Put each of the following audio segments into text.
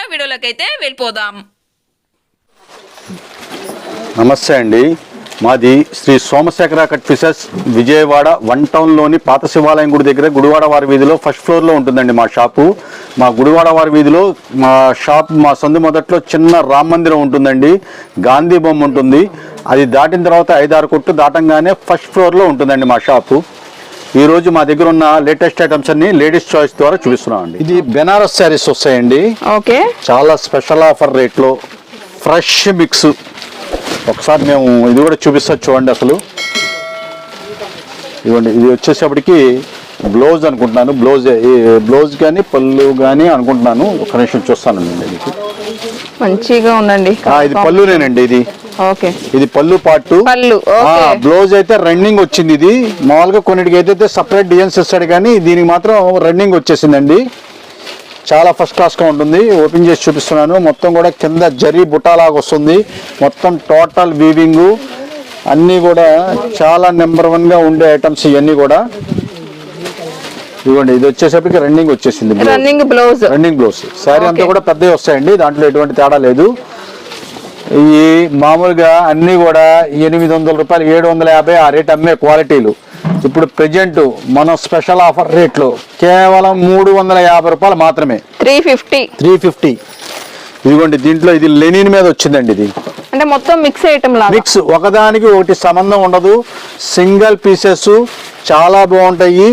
ఇవాళ వీడియోలోకైతే వెళ్ళిపోదాం. నమస్తే అండి. మాది Shri Somasekhara cut fishes Vijayawada one టౌన్లోని పాత శివాలయం గుడి దగ్గర గుడివాడ వారి వీధిలో ఫస్ట్ ఫ్లోర్లో ఉంటుందండి మా షాపు. మా గుడివాడ వారి వీధిలో మా షాప్ మా సందు మొదట్లో చిన్న రామ మందిరం ఉంటుందండి. గాంధీ బొమ్మ ఉంటుంది. అది దాటిన తర్వాత ఐదారు కొట్టు దాటంగానే ఫస్ట్ ఫ్లోర్లో ఉంటుందండి మా షాపు. ఈ రోజు మా దగ్గర ఉన్న లేటెస్ట్ ఐటమ్స్ అన్ని లేడీస్ చాయిస్ ద్వారా చూపిస్తున్నాం అండి ఇది బెనారస్ శారీస్ వస్తాయండి. ఓకే. చాలా స్పెషల్ ఆఫర్ రేట్లో ఫ్రెష్ మిక్స్ ఒకసారి మేము ఇది కూడా చూపిస్తా చూడండి అసలు. ఇవ్వండి ఇది వచ్చేసేపటికి బ్లౌజ్ అనుకుంటున్నాను. బ్లౌజ్ బ్లౌజ్ కానీ పళ్ళు కానీ అనుకుంటున్నాను. ఒక నిమిషం చూస్తానండి మంచిగా ఉందండి. ఆ, ఇది పళ్ళునేనండి ఇది. ఇది పళ్ళు పాటు పళ్ళు. బ్లౌజ్ అయితే రన్నింగ్ వచ్చింది ఇది. మామూలుగా కొన్నిటికి అయితే సపరేట్ డిజైన్స్ ఇస్తాడు కానీ దీనికి మాత్రం రన్నింగ్ వచ్చేసిందండి. చాలా ఫస్ట్ క్లాస్గా ఉంటుంది. ఓపెన్ చేసి చూపిస్తున్నాను. మొత్తం కూడా కింద జరీ బుటాలాగా వస్తుంది. మొత్తం టోటల్ వీవింగ్ అన్నీ కూడా చాలా నెంబర్ వన్గా ఉండే ఐటమ్స్ ఇవన్నీ కూడా. ఇదిగోండి ఇది వచ్చేసరికి రన్నింగ్ వచ్చేసింది. Running blouse running blouse sari అంతా. కూడా పెద్దవి వస్తాయండి. దాంట్లో ఎటువంటి తేడా లేదు. ఈ మామూలుగా అన్ని కూడా ఎనిమిది వందల రూపాయలు ఏడు వందల యాభై ఆ రేట్ అమ్మే క్వాలిటీలు. ఇప్పుడు ప్రెజెంట్ మనం స్పెషల్ ఆఫర్ రేట్లు కేవలం మూడు వందల యాభై రూపాయలు మాత్రమే. Three fifty. Three fifty. ఇదిగోండి దీంట్లో ఇది లెనిన్ మీద వచ్చిందండి ఇది. అంటే మొత్తం మిక్స్ ఐటమ్ మిక్స్ ఒకదానికి ఒకటి సంబంధం ఉండదు. సింగిల్ పీసెస్ చాలా బాగుంటాయి.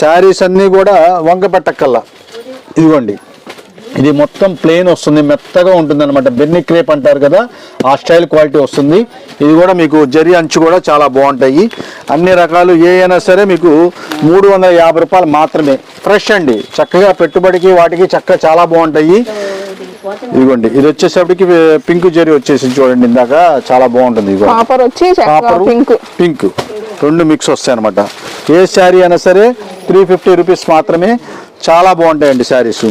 శారీస్ అన్నీ కూడా వంక పెట్టక్కల్లా ఇదిగోండి. ఇది మొత్తం ప్లేన్ వస్తుంది మెత్తగా ఉంటుంది అనమాట బెన్ని క్రేప్ అంటారు కదా ఆ స్టైల్ క్వాలిటీ వస్తుంది. ఇది కూడా మీకు జరి అంచు కూడా చాలా బాగుంటాయి. అన్ని రకాలు ఏ అయినా సరే మీకు మూడు వందల యాభై రూపాయలు మాత్రమే. ఫ్రెష్ అండి. చక్కగా పెట్టుబడికి వాటికి చక్కగా చాలా బాగుంటాయి. ఇదిగోండి. ఇది వచ్చేసరికి పింక్ జరీ వచ్చేసి చూడండి ఇందాక. చాలా బాగుంటుంది పింక్ పింక్ రెండు మిక్స్ వస్తాయి అనమాట ఏ శారీ అయినా సరే త్రీ ఫిఫ్టీ రూపీస్ మాత్రమే. చాలా బాగుంటాయండి శారీస్.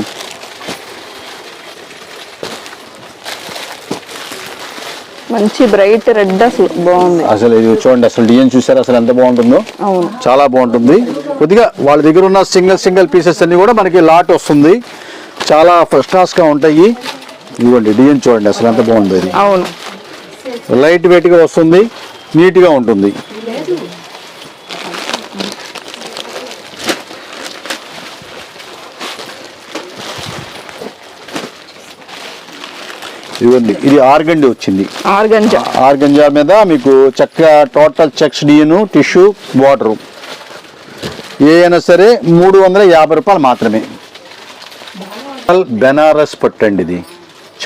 మంచి బ్రైట్ రెడ్ అసలు బాగుంది. అసలు ఇది చూడండి అసలు డిజైన్ చూసారు? అసలు ఎంత బాగుంటుందో? అవును. చాలా బాగుంటుంది. కొద్దిగా వాళ్ళ దగ్గర ఉన్న సింగిల్ సింగిల్ పీసెస్ అన్ని కూడా మనకి లాట్ వస్తుంది. చాలా ఫస్ట్ క్లాస్గా ఉంటాయి. ఇదిగోండి డిజైన్ చూడండి అసలు ఎంత బాగుంది అవును. లైట్ వెయిట్గా వస్తుంది. నీట్గా ఉంటుంది. ఇదిగోండి ఇది ఆర్గండి వచ్చింది. ఆర్గంజా. ఆర్గంజా మీద మీకు చక్కగా టోటల్ చెక్స్ డియను టిష్యూ వాటరు. ఏ అయినా సరే మూడు వందల యాభై రూపాయలు మాత్రమే. బెనారస్ పట్టండి ఇది.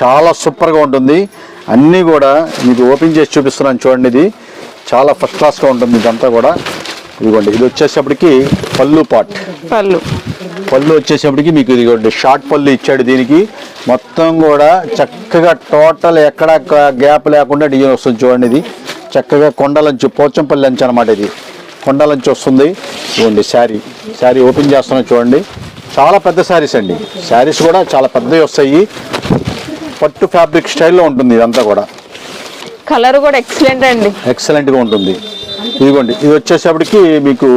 చాలా సూపర్గా ఉంటుంది. అన్నీ కూడా మీకు ఓపెన్ చేసి చూపిస్తున్నాను చూడండి ఇది. చాలా ఫస్ట్ క్లాస్గా ఉంటుంది ఇదంతా కూడా. ఇదిగోండి ఇది వచ్చేసప్పటికి పళ్ళు పాట్. పళ్ళు. పళ్ళు వచ్చేసప్పటికి మీకు ఇదిగోండి షార్ట్ పళ్ళు ఇచ్చాడు దీనికి. మొత్తం కూడా చక్కగా టోటల్ ఎక్కడ గ్యాప్ లేకుండా డిజైన్ వస్తుంది చూడండి ఇది. చక్కగా కొండలంచు పోచంపల్లి అంచు అనమాట ఇది. కొండలంచు వస్తుంది. ఇదిగోండి శారీ. శారీ ఓపెన్ చేస్తున్నాం చూడండి. చాలా పెద్ద శారీస్ అండి. శారీస్ కూడా చాలా పెద్దవి వస్తాయి. పట్టు ఫ్యాబ్రిక్ స్టైల్లో ఉంటుంది ఇదంతా కూడా. కలర్ కూడా ఎక్సలెంట్ అండి. ఎక్సలెంట్గా ఉంటుంది. ఇదిగోండి ఇది వచ్చేసప్పటికి మీకు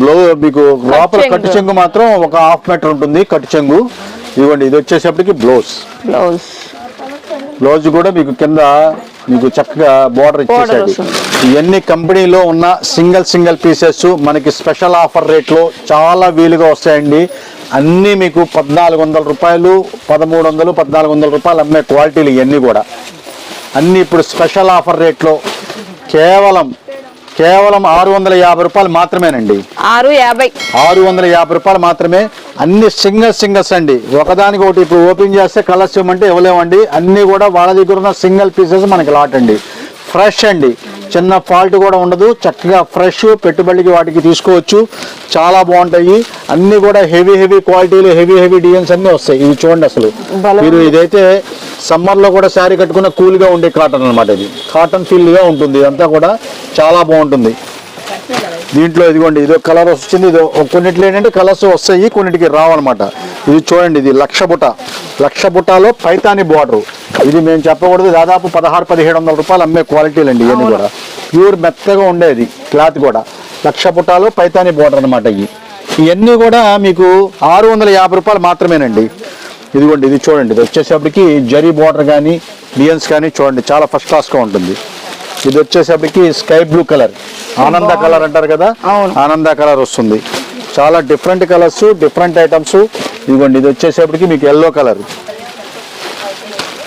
బ్లౌ మీకు లోపల. కట్టు చెంగు మాత్రం ఒక హాఫ్ మీటర్ ఉంటుంది కట్టు చెంగు. ఇదిగోండి ఇది వచ్చేసప్పటికి బ్లౌజ్ బ్లౌజ్ బ్లౌజ్ కూడా మీకు కింద మీకు చక్కగా బోర్డర్ ఇచ్చేసాడు. ఇవన్నీ కంపెనీలో ఉన్న సింగిల్ సింగిల్ పీసెస్ మనకి స్పెషల్ ఆఫర్ రేట్లో చాలా వీలుగా వస్తాయండి. అన్నీ మీకు పద్నాలుగు వందల రూపాయలు పదమూడు వందలు పద్నాలుగు వందల రూపాయలు అమ్మే క్వాలిటీలు ఇవన్నీ కూడా. అన్నీ ఇప్పుడు స్పెషల్ ఆఫర్ రేట్లో కేవలం కేవలం ఆరు వందల యాభై రూపాయలు మాత్రమేనండి. ఆరు యాభై. ఆరు వందల యాభై రూపాయలు మాత్రమే. అన్ని సింగల్ సింగల్స్ అండి. ఒకదానికి ఒకటి ఇప్పుడు ఓపెన్ చేస్తే కలర్స్ ఇవ్వమంటే ఇవ్వలేమండి. అన్నీ కూడా వాళ్ళ దగ్గర ఉన్న సింగిల్ పీసెస్ మనకి లాట్ అండి ఫ్రెష్ అండి. చిన్న ఫాల్ట్ కూడా ఉండదు. చక్కగా ఫ్రెష్ పెట్టుబడికి వాటికి తీసుకోవచ్చు. చాలా బాగుంటాయి. అన్ని కూడా హెవీ హెవీ క్వాలిటీలు హెవీ హెవీ డిజైన్స్ అన్ని వస్తాయి. ఇవి చూడండి అసలు. మీరు ఇదైతే సమ్మర్లో కూడా శారీ కట్టుకున్న కూల్గా ఉండే కాటన్ అన్నమాట ఇది. కాటన్ ఫీల్గా ఉంటుంది. ఇదంతా కూడా చాలా బాగుంటుంది. దీంట్లో ఇదిగోండి ఇది కలర్ వచ్చింది ఇది కొన్నిట్లో ఏంటంటే కలర్స్ వస్తాయి కొన్నిటికి రావన్నమాట. ఇది చూడండి ఇది లక్ష బుట్ట. లక్ష బుట్టాలో పైతాని బార్డర్ ఇది మేము చెప్పకూడదు. దాదాపు పదహారు పదిహేడు వందల రూపాయలు అమ్మే క్వాలిటీలు అండి ఇవన్నీ కూడా. ప్యూర్ మెత్తగా ఉండేది క్లాత్ కూడా. లక్ష బుట్టాలో పైతాని బార్డర్ అనమాట ఇవి. ఇవన్నీ కూడా మీకు ఆరు వందల యాభై రూపాయలు మాత్రమేనండి. ఇదిగోండి ఇది చూడండి. ఇది వచ్చేసప్పటికి జరీ బార్డర్ కానీ డియన్స్ కానీ చూడండి. చాలా ఫస్ట్ క్లాస్గా ఉంటుంది. ఇది వచ్చేసప్పటికి sky blue colour Ananda colour అంటారు కదా. ఆనంద కలర్ వస్తుంది. చాలా డిఫరెంట్ కలర్స్ డిఫరెంట్ ఐటమ్స్ ఇదిగోండి ఇది వచ్చేసప్పటికి మీకు ఎల్లో కలర్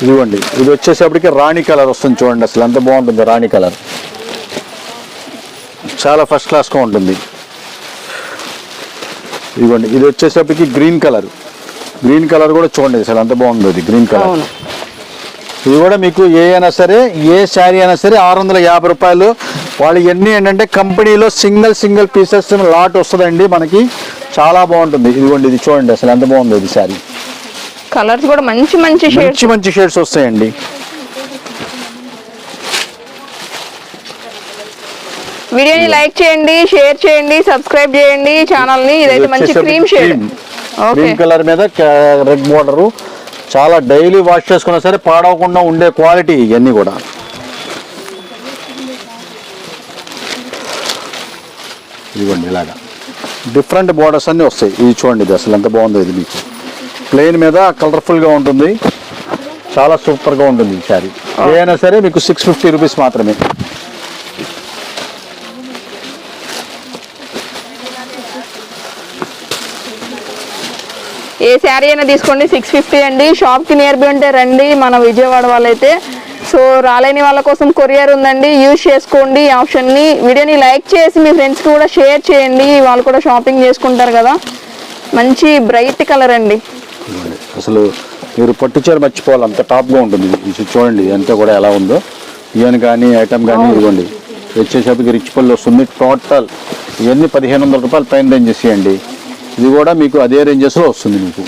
ఇదిగోండి ఇది వచ్చేసప్పటికి రాణి కలర్ వస్తుంది చూడండి అసలు. ఎంత బాగుంటుంది రాణి కలర్. చాలా ఫస్ట్ క్లాస్గా ఉంటుంది. ఇదిగోండి ఇది వచ్చేసప్పటికి గ్రీన్ కలర్ గ్రీన్ కలర్ కూడా చూడండి అసలు ఎంత బాగుంది ఇది గ్రీన్ కలర్ ఇది కూడా మీకు ఏ అయినా సరే ఏ శారీ అయినా సరే ఆరు వందల యాభై రూపాయలు. వాళ్ళు ఎన్ని ఏంటంటే కంపెనీలో సింగిల్ సింగిల్ పీసెస్ లాట్ వస్తుందండి మనకి. చాలా బాగుంటుంది. ఇదిగోండి ఇది చూడండి అసలు ఎంత బాగుంది ఇది శారీ. కలర్స్ కూడా మంచి మంచి షేడ్స్. మంచి మంచి షేడ్స్ వస్తాయండి. వీడియోని లైక్ చేయండి షేర్ చేయండి సబ్స్క్రైబ్ చేయండి ఛానల్ని ఇదైతే మంచి cream shade. Okay. Cream colour మీద రెడ్ బోర్డర్. చాలా డైలీ వాష్ చేసుకున్నా సరే పాడవకుండా ఉండే క్వాలిటీ ఇవన్నీ కూడా. ఇదిగోండి ఇలాగా. డిఫరెంట్ బోర్డర్స్ అన్నీ వస్తాయి. ఇది చూడండి ఇది అసలు ఎంత బాగుందో ఇది మీకు. ప్లెయిన్ మీద కలర్ఫుల్గా ఉంటుంది. చాలా సూపర్గా ఉంటుంది ఈ శారీ. ఏదైనా సరే మీకు సిక్స్ ఫిఫ్టీ రూపీస్ మాత్రమే. ఏ శారీ అయినా తీసుకోండి సిక్స్ ఫిఫ్టీ అండి. షాప్కి నియర్ బై ఉంటే రండి మన విజయవాడ వాళ్ళైతే. సో రాలేని వాళ్ళ కోసం కొరియర్ ఉందండి. యూజ్ చేసుకోండి ఈ ఆప్షన్ని. వీడియోని లైక్ చేసి మీ ఫ్రెండ్స్కి కూడా షేర్ చేయండి. వాళ్ళు కూడా షాపింగ్ చేసుకుంటారు కదా. మంచి బ్రైట్ కలర్ అండి. అసలు మీరు పట్టు చీర మర్చిపోవాలి అంత టాప్గా ఉంటుంది. ఇది. చూడండి ఇదంతా కూడా ఎలా ఉందో. ఇవన్నీ కానీ ఐటమ్ కానీ ఇదిగోండి. వచ్చేసరికి రిచ్ పళ్ళు వస్తుంది టోటల్. ఇవన్నీ పదిహేను వందల రూపాయలు పైన రేంజెస్ అండి ఇది కూడా మీకు అదే రేంజెస్లో వస్తుంది మీకు.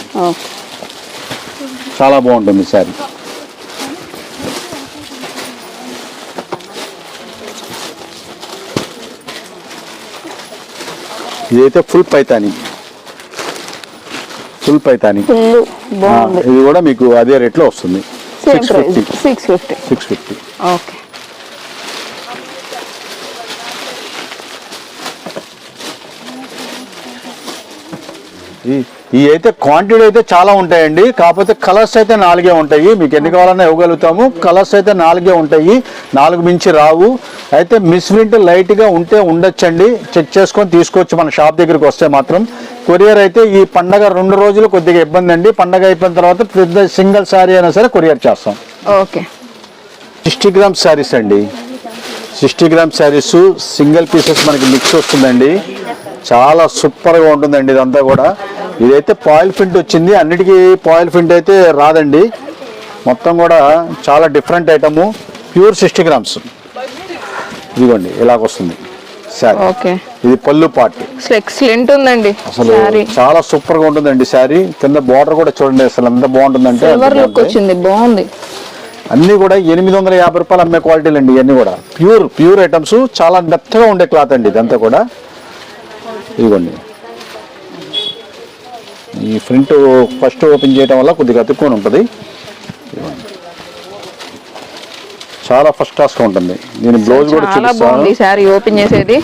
చాలా బాగుంటుంది శారీ. ఇదైతే ఫుల్ పైతాని. ఫుల్ పైతాని ఇది కూడా మీకు అదే రేట్లో వస్తుంది. Six fifty six fifty six fifty okay. ఈ అయితే క్వాంటిటీ అయితే చాలా ఉంటాయండి. కాకపోతే కలర్స్ అయితే నాలుగే ఉంటాయి. మీకు ఎన్ని కావాలన్నా ఇవ్వగలుగుతాము. కలర్స్ అయితే నాలుగే ఉంటాయి. నాలుగు మించి రావు. అయితే మిస్ప్రింట్ లైట్గా ఉంటే ఉండొచ్చండి. చెక్ చేసుకొని తీసుకోవచ్చు మన షాప్ దగ్గరికి వస్తే మాత్రం. కొరియర్ అయితే ఈ పండగ రెండు రోజులు కొద్దిగా ఇబ్బంది అండి. పండగ అయిపోయిన తర్వాత పెద్ద సింగిల్ శారీ అయినా సరే కొరియర్ చేస్తాం. ఓకే. సిక్స్టీ గ్రామ్స్ శారీస్ అండి. Sixty grams saris single pieces మనకి మిక్స్ వస్తుందండి. చాలా సూపర్గా ఉంటుందండి ఇదంతా కూడా. ఇదైతే పాయిల్ ఫింట్ వచ్చింది. అన్నిటికీ పాయిల్ ఫింట్ అయితే రాదండి. మొత్తం కూడా చాలా different item. Pure sixty grams. ఇదిగోండి ఇలాగ వస్తుంది శారీ. ఓకే. ఇది పళ్ళు పార్ట్. ఎక్సలెంట్ ఉందండి అసలు చాలా సూపర్గా ఉంటుందండి శారీ. కింద బార్డర్ కూడా చూడండి అసలు ఎంత బాగుంటుందంటే బాగుంటుంది. వచ్చింది బాగుంది. అన్ని కూడా ఎనిమిది వందల యాభై రూపాయలు అమ్మే క్వాలిటీలు అండి ఇవన్నీ కూడా. ప్యూర్ ప్యూర్ ఐటమ్స్ చాలా మెత్తగా ఉండే క్లాత్ అండి ఇదంతా కూడా. ఇదిగోండి. ఈ ఫ్రంట్ ఫస్ట్ ఓపెన్ చేయడం వల్ల కొద్దిగా అతుక్కొని ఉంటుంది. ఇదిగోండి. చాలా ఫస్ట్ క్లాస్గా ఉంటుంది. దీని బ్లౌజ్ కూడా చాలా బాగుంది శారీ ఓపెన్ చేసేది.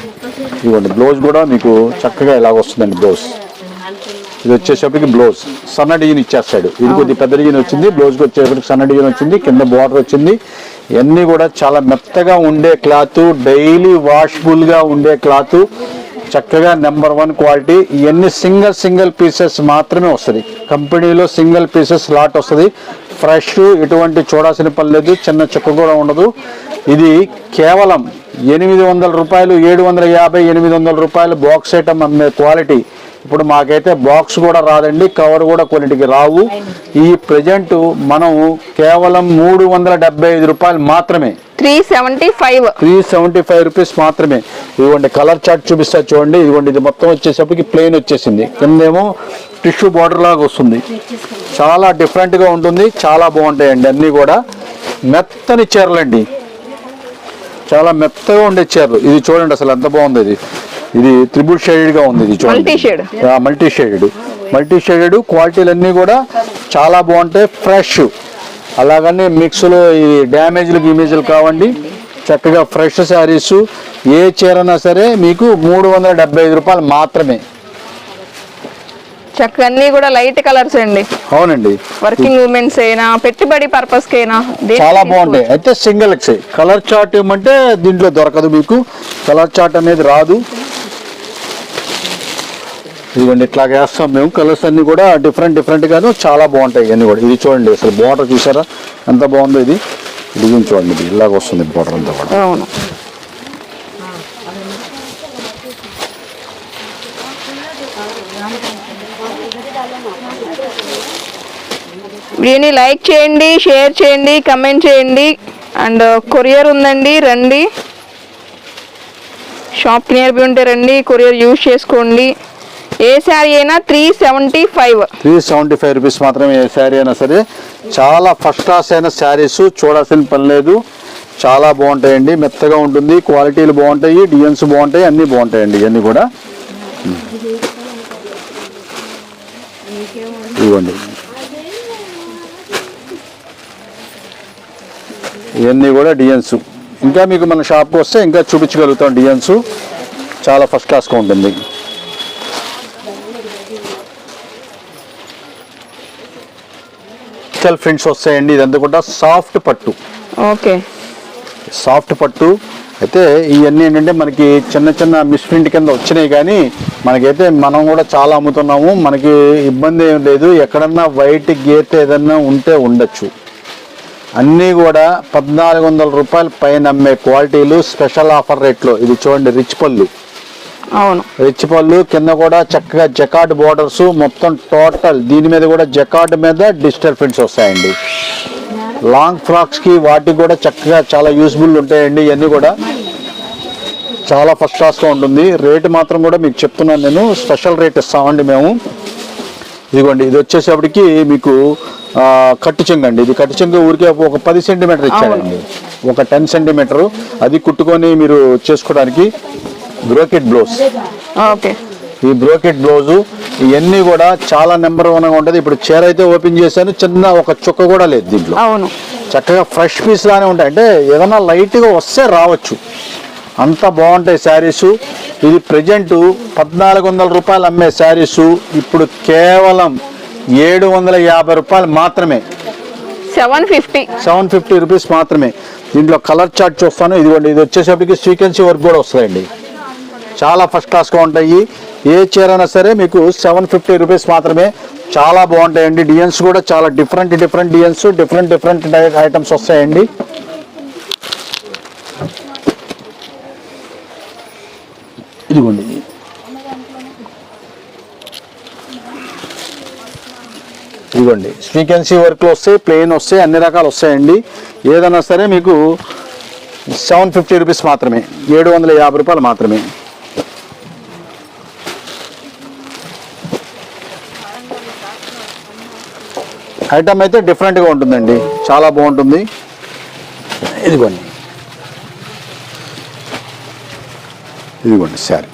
ఇదిగోండి బ్లౌజ్ కూడా మీకు చక్కగా ఇలాగ వస్తుందండి బ్లౌజ్ ఇది వచ్చేసరికి బ్లౌజ్ సన్న డిజైన్ ఇచ్చేస్తాడు. ఇది కొద్ది పెద్ద డిజైన్ వచ్చింది. బ్లౌజ్ వచ్చేసరికి సన్న డిజైన్ వచ్చింది. కింద బార్డర్ వచ్చింది. ఇవన్నీ కూడా చాలా మెత్తగా ఉండే క్లాత్ డైలీ వాషబుల్గా ఉండే క్లాత్ చక్కగా నెంబర్ వన్ క్వాలిటీ ఇవన్నీ సింగిల్ సింగిల్ పీసెస్ మాత్రమే వస్తుంది. కంపెనీలో సింగిల్ పీసెస్ లాట్ వస్తుంది. ఫ్రెష్ ఎటువంటి చూడాల్సిన పని లేదు చిన్న చుక్క కూడా ఉండదు. ఇది కేవలం ఎనిమిది వందల రూపాయలు ఏడు వందల యాభై ఎనిమిది వందల రూపాయలు బాక్స్ ఐటమ్ అమ్మే క్వాలిటీ ఇప్పుడు మాకైతే బాక్స్ కూడా రాదండి కవర్ కూడా కొన్నిటికి రావు. ఈ ప్రజెంట్ మనం కేవలం మూడు వందల డెబ్బై ఐదు రూపాయలు మాత్రమే. Three seventy five. Three seventy five rupees మాత్రమే. ఇదిగోండి కలర్ చార్ట్ చూపిస్తా చూడండి. ఇదిగోండి ఇది మొత్తం వచ్చేసరికి ప్లెయిన్ వచ్చేసింది. కిందేమో టిష్యూ బార్డర్ లాగా వస్తుంది. చాలా డిఫరెంట్గా ఉంటుంది. చాలా బాగుంటాయండి అన్నీ కూడా. మెత్తని చీరలండి. చాలా మెత్తగా ఉండే చీరలు. ఇది చూడండి అసలు ఎంత బాగుంది ఇది. ఇది త్రిబుల్ షేడెడ్గా ఉంది ఇది చూడండి. మల్టీ షేడెడ్ మల్టీ షేడెడ్ క్వాలిటీలు అన్నీ కూడా చాలా బాగుంటాయి. ఫ్రెష్ అలాగని మిక్స్లో ఈ డ్యామేజ్లు ఇమేజ్లు కావండి. చక్కగా ఫ్రెష్ శారీస్ ఏ చీరనా సరే మీకు మూడు వందల డెబ్బై ఐదు రూపాయలు మాత్రమే. చక్కగా అన్ని కూడా లైట్ కలర్స్ అండి. అవునండి. వర్కింగ్ ఉమెన్స్ అయినా పెట్టుబడి పర్పస్కి అయినా దేనికి చాలా. బాగుంటాయి. అయితే సింగిల్ ఎక్స్ కలర్ చార్ట్ ఏమంటే దీంట్లో దొరకదు మీకు. కలర్ చార్ట్ అనేది రాదు. ఇదిగోండి ఇట్లా వేస్తాం మేము. కలర్స్ అన్ని కూడా డిఫరెంట్ డిఫరెంట్ గాను చాలా బాగుంటాయి ఇవన్నీ కూడా. ఇది చూడండి అసలు బార్డర్ చూసారా? ఎంత బాగుందో ఇది. ఇది చూడండి ఇలాగ వస్తుంది బార్డర్ అంతా కూడా. అవును. వీడియోని లైక్ చేయండి షేర్ చేయండి కమెంట్ చేయండి. అండ్ కొరియర్ ఉందండి రండి. షాప్ నియర్ ఉంటే రండి కొరియర్ యూజ్ చేసుకోండి. ఏ శారీ అయినా three seventy five three seventy five rupees మాత్రమే ఏ శారీ అయినా సరే చాలా ఫస్ట్ క్లాస్ అయిన శారీస్ చూడాల్సిన పని లేదు. చాలా బాగుంటాయండి మెత్తగా ఉంటుంది క్వాలిటీలు బాగుంటాయి డిజైన్స్ బాగుంటాయి అన్నీ బాగుంటాయండి ఇవన్నీ కూడా. ఇవ్వండి. ఇవన్నీ కూడా డిజైన్స్ ఇంకా మీకు మన షాప్కి వస్తే ఇంకా చూపించగలుగుతాం డిజైన్స్ చాలా ఫస్ట్ క్లాస్గా ఉంటుంది. డిజిటల్ ప్రింట్స్ వస్తాయండి. ఇదంతా కూడా సాఫ్ట్ పట్టు. ఓకే. సాఫ్ట్ పట్టు. అయితే ఇవన్నీ ఏంటంటే మనకి చిన్న చిన్న మిస్ప్రింట్ కింద వచ్చినాయి కానీ మనకైతే మనం కూడా చాలా అమ్ముతున్నాము. మనకి ఇబ్బంది ఏం లేదు. ఎక్కడన్నా వైట్ గీత ఏదన్నా ఉంటే ఉండొచ్చు. అన్నీ కూడా పద్నాలుగు వందల రూపాయల పైన అమ్మే క్వాలిటీలు స్పెషల్ ఆఫర్ రేట్లో. ఇది చూడండి రిచ్ పళ్ళు. అవును. రిచ్ పళ్ళు కింద కూడా చక్కగా జకార్డ్ బోర్డర్స్ మొత్తం టోటల్ దీని మీద కూడా జకార్డ్ మీద డిజిటల్ ప్రింట్స్ వస్తాయండి. లాంగ్ ఫ్రాక్స్కి వాటికి కూడా చక్కగా చాలా యూస్ఫుల్ ఉంటాయండి ఇవన్నీ కూడా. చాలా ఫస్ట్ క్లాస్గా ఉంటుంది. రేట్ మాత్రం కూడా మీకు చెప్తున్నాను నేను. స్పెషల్ రేట్ ఇస్తామండి మేము. ఇదిగోండి ఇది వచ్చేసేపటికి మీకు కట్టు చెంగు అండి. ఇది కట్టు చెంగు ఊరికే ఒక పది సెంటీమీటర్ ఇచ్చాడండి. ఒక టెన్ సెంటీమీటర్ అది కుట్టుకొని మీరు చేసుకోవడానికి బ్రోకెట్ బ్లౌజ్ ఓకే. ఈ బ్రోకెట్ బ్లౌజు ఇవన్నీ కూడా చాలా నెంబర్ వన్గా ఉంటుంది. ఇప్పుడు చీర అయితే ఓపెన్ చేశాను. చిన్న ఒక చుక్క కూడా లేదు దీంట్లో. అవును. చక్కగా ఫ్రెష్ పీస్ లానే ఉంటాయి. అంటే ఏదైనా లైట్గా వస్తే రావచ్చు. అంత బాగుంటాయి శారీస్. ఇది ప్రజెంట్ పద్నాలుగు వందల రూపాయలు అమ్మే శారీస్. ఇప్పుడు కేవలం ఏడు వందల యాభై రూపాయలు మాత్రమే. Seven fifty. Seven fifty rupees మాత్రమే. దీంట్లో కలర్ చార్ట్ చూస్తాను. ఇదిగోండి ఇది వచ్చేసరికి సీక్వెన్సీ వర్క్ కూడా వస్తాయండి. చాలా ఫస్ట్ క్లాస్గా ఉంటాయి. ఏ చీర అయినా సరే మీకు సెవెన్ ఫిఫ్టీ రూపీస్ మాత్రమే. చాలా బాగుంటాయండి. డిజైన్స్ కూడా చాలా different different designs different different items వస్తాయండి. ఇదిగోండి. ఇదిగోండి. ఫ్రీక్వెన్సీ వర్క్లు వస్తాయి ప్లెయిన్ వస్తాయి అన్ని రకాలు వస్తాయండి. ఏదైనా సరే మీకు సెవెన్ ఫిఫ్టీ రూపీస్ మాత్రమే ఏడు వందల యాభై రూపాయలు మాత్రమే. ఐటమ్ అయితే డిఫరెంట్గా ఉంటుందండి. చాలా బాగుంటుంది. ఇదిగోండి. ఇదిగోండి సారీ